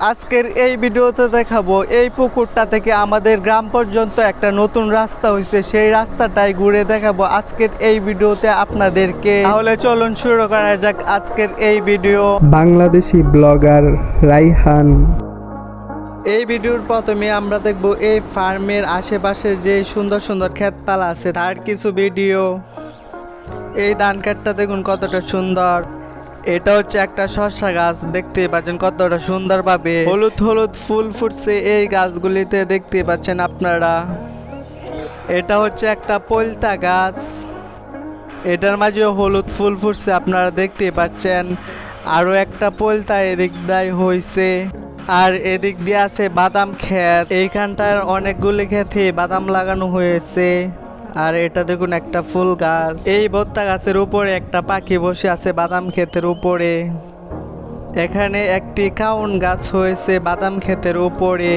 আজকের এই ভিডিওতে দেখাবো এই পুকুরটা থেকে আমাদের গ্রাম পর্যন্ত একটা নতুন রাস্তা হয়েছে সেই রাস্তাটাই ঘুরে দেখাবো আজকের এই ভিডিওতে আপনাদেরকে। তাহলে চলুন শুরু করা যাক আজকের এই ভিডিও। বাংলাদেশি ব্লগার রাইহান। এই ভিডিওর প্রথমে আমরা দেখব এই ফার্মের আশেপাশে যে সুন্দর সুন্দর ক্ষেতপালা আছে তার কিছু ভিডিও। এই ধান কাঠটা দেখুন কতটা সুন্দর। এটা হচ্ছে একটা শসা গাছ দেখতে পাচ্ছেন কতটা সুন্দর সুন্দরভাবে হলুদ হলুদ ফুল ফুটছে এই গাছগুলিতে দেখতে পাচ্ছেন আপনারা। এটা হচ্ছে একটা পলতা গাছ। এটার মাঝেও হলুদ ফুল ফুটছে আপনারা দেখতে পাচ্ছেন। আরও একটা পলতা এদিক দিয়ে হয়েছে আর এদিক দিয়ে আছে বাদাম ক্ষেত। এইখানটার অনেকগুলি ক্ষেতে বাদাম লাগানো হয়েছে। আর এটা দেখুন একটা ফুল গাছ। এই ভত্তা গাছের উপরে একটা পাখি বসে আছে বাদাম ক্ষেতের উপরে। এখানে একটি কাউন গাছ হয়েছে বাদাম ক্ষেতের উপরে।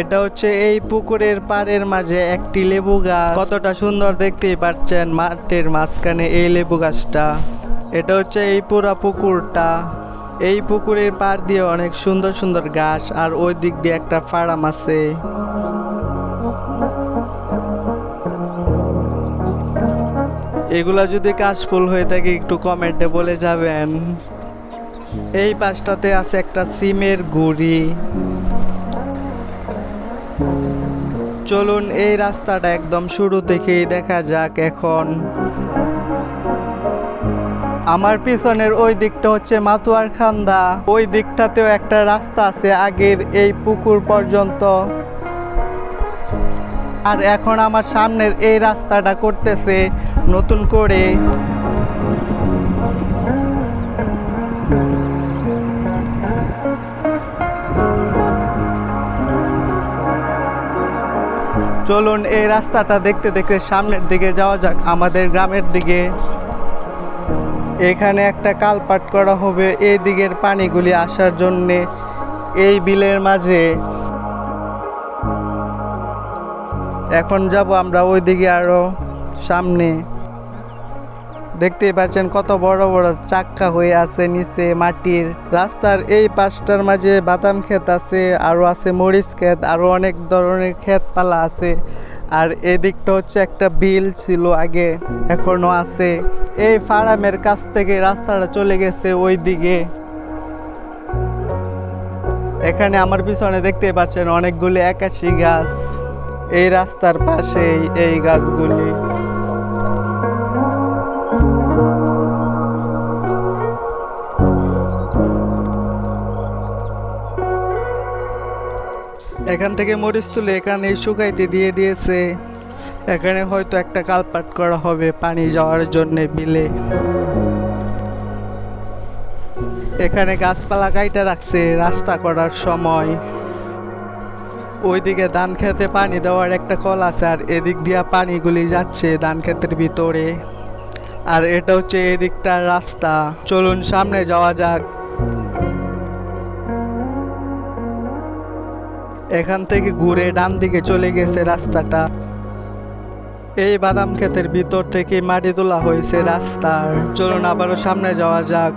এটা হচ্ছে এই পুকুরের পাড়ের মাঝে একটি লেবু গাছ। কতটা সুন্দর দেখতেই পাচ্ছেন মাঠের মাঝখানে এই লেবু গাছটা। এটা হচ্ছে এই পুরা পুকুরটা। এই পুকুরের পাড় দিয়ে অনেক সুন্দর সুন্দর গাছ আর ওই দিক দিয়ে একটা ফার্ম আছে। এগুলা যদি কাশফুল হয়ে থাকে, একটু কমেন্টে বলে যাবেন। এই পাশটাতে আছে একটা সিমের গুড়ি। চলুন, এই রাস্তাটা একদম শুরু থেকেই দেখা যাক এখন। আমার পিছনের ওই দিকটা হচ্ছে মাতুয়ার খান্দা। ওই দিকটাতেও একটা রাস্তা আছে আগের এই পুকুর পর্যন্ত। আর এখন আমার সামনের এই রাস্তাটা করতেছে নতুন করে। চলুন এই রাস্তাটা দেখতে দেখতে সামনের দিকে যাওয়া যাক, আমাদের গ্রামের দিকে। এখানে একটা কালপাট করা হবে এই দিকের পানিগুলি আসার জন্যে, এই বিলের মাঝে। এখন যাব আমরা ওই দিকে আরও সামনে। দেখতেই পাচ্ছেন কত বড় বড় চাক্কা হয়ে আছে নিচে মাটির। রাস্তার এই পাশটার মাঝে বাদাম ক্ষেত আছে, আরও আছে মরিচ ক্ষেত, আরও অনেক ধরনের ক্ষেত পালা আছে। আর এদিকটা হচ্ছে একটা বিল ছিল আগে, এখনও আছে। এই ফার্মের কাছ থেকে রাস্তাটা চলে গেছে ওই দিকে এখানে আমার পিছনে দেখতে পাচ্ছেন অনেকগুলি একাশি গাছ। এই রাস্তার পাশেই এই গাছগুলি। এখান থেকে মরিচ তুলে এখানে শুকাইতে দিয়ে দিয়েছে। এখানে হয়তো একটা কালপাট করা হবে পানি যাওয়ার জন্য বিলে। এখানে গাছপালা কাইটা রাখছে রাস্তা করার সময়। ওইদিকে ধান খেতে পানি দেওয়ার একটা কল আছে আর এদিক দিয়া পানিগুলি যাচ্ছে ধান ক্ষেতের ভিতরে। আর এটা হচ্ছে এদিকটার রাস্তা। চলুন সামনে যাওয়া যাক। এখান থেকে ঘুরে ডান দিকে চলে গেছে রাস্তাটা। এই বাদাম ক্ষেতের ভিতর থেকে মাটি তোলা হয়েছে রাস্তার চলুন আবারও সামনে যাওয়া যাক।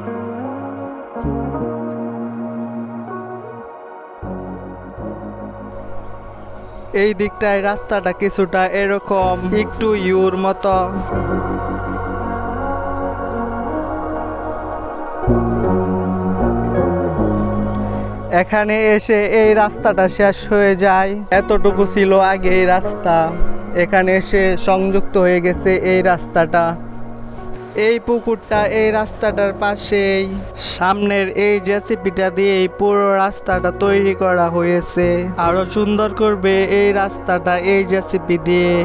এই দিকটায় রাস্তাটা কিছুটা এরকম, একটু ইউর মতো। এখানে এসে এই রাস্তাটা শেষ হয়ে যায়। এতটুকু ছিল আগে এই রাস্তা। এখানে এসে সংযুক্ত হয়ে গেছে এই রাস্তাটা। এই পুকুরটা এই রাস্তাটার পাশেই। সামনের এই জেসিপিটা দিয়ে এই পুরো রাস্তাটা তৈরি করা হয়েছে। আরও সুন্দর করবে এই রাস্তাটা এই জেসিপি দিয়ে।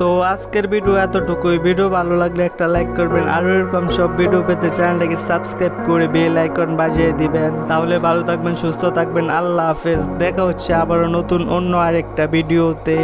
তো আজকের ভিডিও এতটুকুই। ভিডিও ভালো লাগলে একটা লাইক করবেন আরও এরকম সব ভিডিও পেতে চ্যানেলটাকে সাবস্ক্রাইব করে বেল আইকন বাজিয়ে দিবেন। তাহলে ভালো থাকবেন, সুস্থ থাকবেন। আল্লাহ হাফেজ। দেখা হচ্ছে আবারও নতুন অন্য আরেকটা ভিডিওতে।